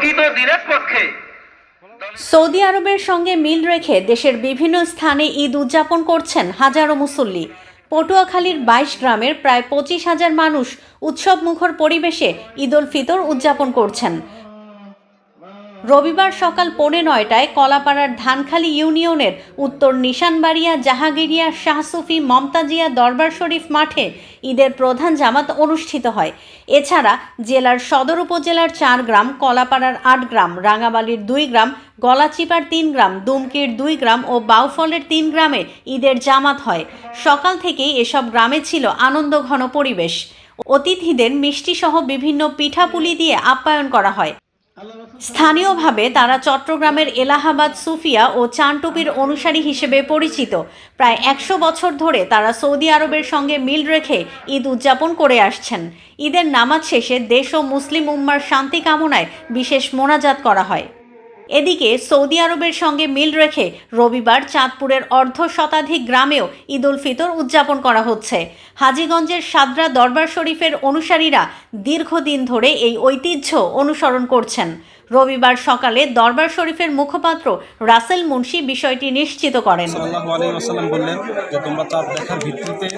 প্রকৃত দিনের পক্ষে। সৌদি আরবের সঙ্গে মিল রেখে দেশের বিভিন্ন স্থানে ঈদ উদযাপন করছেন হাজারো মুসল্লি। পটুয়াখালীর বাইশ গ্রামের প্রায় পঁচিশ হাজার মানুষ উৎসব মুখর পরিবেশে ঈদ উল ফিতর উদযাপন করছেন। রবিবার সকাল পৌনে নয়টায় কলাপাড়ার ধানখালী ইউনিয়নের উত্তর নিশানবাড়িয়া, জাহাঙ্গীরিয়া শাহসুফি মমতাজিয়া দরবার শরীফ মাঠে ঈদের প্রধান জামাত অনুষ্ঠিত হয়। এছাড়া জেলার সদর উপজেলার চার গ্রাম, কলাপাড়ার আট গ্রাম রাঙাবালির দুই গ্রাম, গলাচিপার তিন গ্রাম, দুমকির দুই গ্রাম ও বাউফলের তিন গ্রামে ঈদের জামাত হয়। সকাল থেকেই এসব গ্রামে ছিল আনন্দঘন পরিবেশ। অতিথিদের মিষ্টিসহ বিভিন্ন পিঠাপুলি দিয়ে আপ্যায়ন করা হয়। স্থানীয়ভাবে তারা চট্টগ্রামের এলাহাবাদ সুফিয়া ও চানটুপির অনুসারী হিসেবে পরিচিত। প্রায় একশো বছর ধরে তারা সৌদি আরবের সঙ্গে মিল রেখে ঈদ উদযাপন করে আসছেন। ঈদের নামাজ শেষে দেশ ও মুসলিম উম্মার শান্তি কামনায় বিশেষ মোনাজাত করা হয়। এদিকে সৌদি আরবের সঙ্গে মিল রেখে রবিবার চাঁদপুরের অর্ধ শতাধিক গ্রামেও ঈদ উল ফিতর উদযাপন করা হচ্ছে। হাজীগঞ্জের সাদরা দরবার শরীফের অনুসারীরা দীর্ঘদিন ধরে এই ঐতিহ্য অনুসরণ করছেন। রবিবার সকালে দরবার শরীফের মুখপাত্র রাসেল মুন্সি বিষয়টি নিশ্চিত করেন। বললেন যে, তোমরা চাঁদ দেখার ভিত্তিতে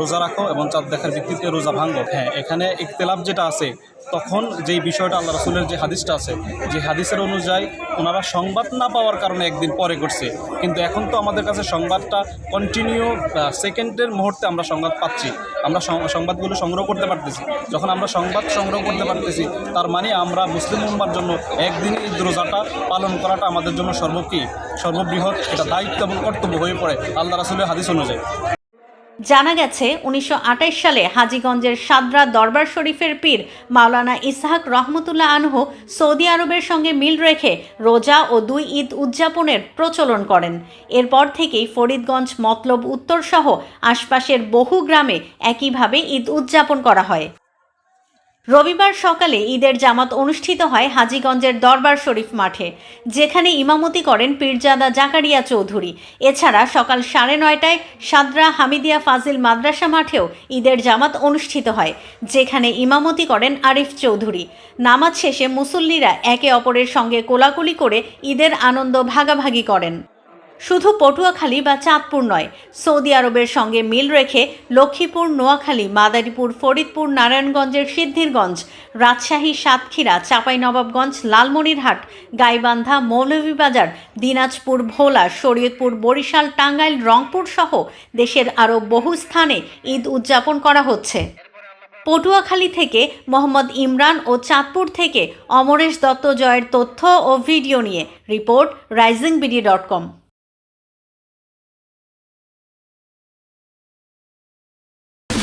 রোজা রাখো এবং চাঁদ দেখার ভিত্তিতে রোজা ভাঙো। হ্যাঁ এখানে ইখতলাফ যেটা আছে তখন যেই বিষয়টা আল্লাহ রসুলের যে হাদিসটা আছে, যে হাদিসের অনুযায়ী ওনারা সংবাদ না পাওয়ার কারণে একদিন পরে করছে কিন্তু এখন তো আমাদের কাছে সংবাদটা কন্টিনিউ সেকেন্ডের মুহূর্তে আমরা সংবাদ পাচ্ছি। আমরা সংবাদগুলো সংগ্রহ করতে পারতেছি। যখন আমরা সংবাদ সংগ্রহ করতে পারতেছি, তার মানে আমরা মুসলিম উম্মার জন্য একদিন ঈদ রোজাটা পালন করাটা আমাদের জন্য সর্বকি সর্ববৃহৎ এটা দায়িত্ব এবং কর্তব্য হয়ে পড়ে আল্লাহ রাসুলের হাদিস অনুযায়ী। জানা গেছে, উনিশশো আটাশ সালে হাজিগঞ্জের সাদরা দরবার শরীফের পীর মাওলানা ইসহাক রহমতুল্লাহ আনহু সৌদি আরবের সঙ্গে মিল রেখে রোজা ও দুই ঈদ উদযাপনের প্রচলন করেন। এরপর থেকেই ফরিদগঞ্জ, মতলব উত্তরসহ আশপাশের বহু গ্রামে একইভাবে ঈদ উদযাপন করা হয়। রবিবার সকালে ঈদের জামাত অনুষ্ঠিত হয় হাজীগঞ্জের দরবার শরীফ মাঠে, যেখানে ইমামতি করেন পীরজাদা জাকারিয়া চৌধুরী। এছাড়া সকাল সাড়ে নয়টায় সাদরা হামিদিয়া ফাজিল মাদ্রাসা মাঠেও ঈদের জামাত অনুষ্ঠিত হয়, যেখানে ইমামতি করেন আরিফ চৌধুরী। নামাজ শেষে মুসল্লিরা একে অপরের সঙ্গে কোলাকুলি করে ঈদের আনন্দ ভাগাভাগি করেন। শুধু পটুয়াখালী বা চাঁদপুর নয়, সৌদি আরবের সঙ্গে মিল রেখে লক্ষ্মীপুর, নোয়াখালী, মাদারীপুর, ফরিদপুর, নারায়ণগঞ্জের সিদ্ধিরগঞ্জ, রাজশাহী, সাতক্ষীরা, চাঁপাইনবাবগঞ্জ, লালমনিরহাট, গাইবান্ধা, মৌলভীবাজার, দিনাজপুর, ভোলা, শরীয়তপুর, বরিশাল, টাঙ্গাইল, রংপুর সহ দেশের আরও বহু স্থানে ঈদ উদযাপন করা হচ্ছে। পটুয়াখালী থেকে মোহাম্মদ ইমরান ও চাঁদপুর থেকে অমরেশ দত্ত জয়ের তথ্য ও ভিডিও নিয়ে report rising BD dot com.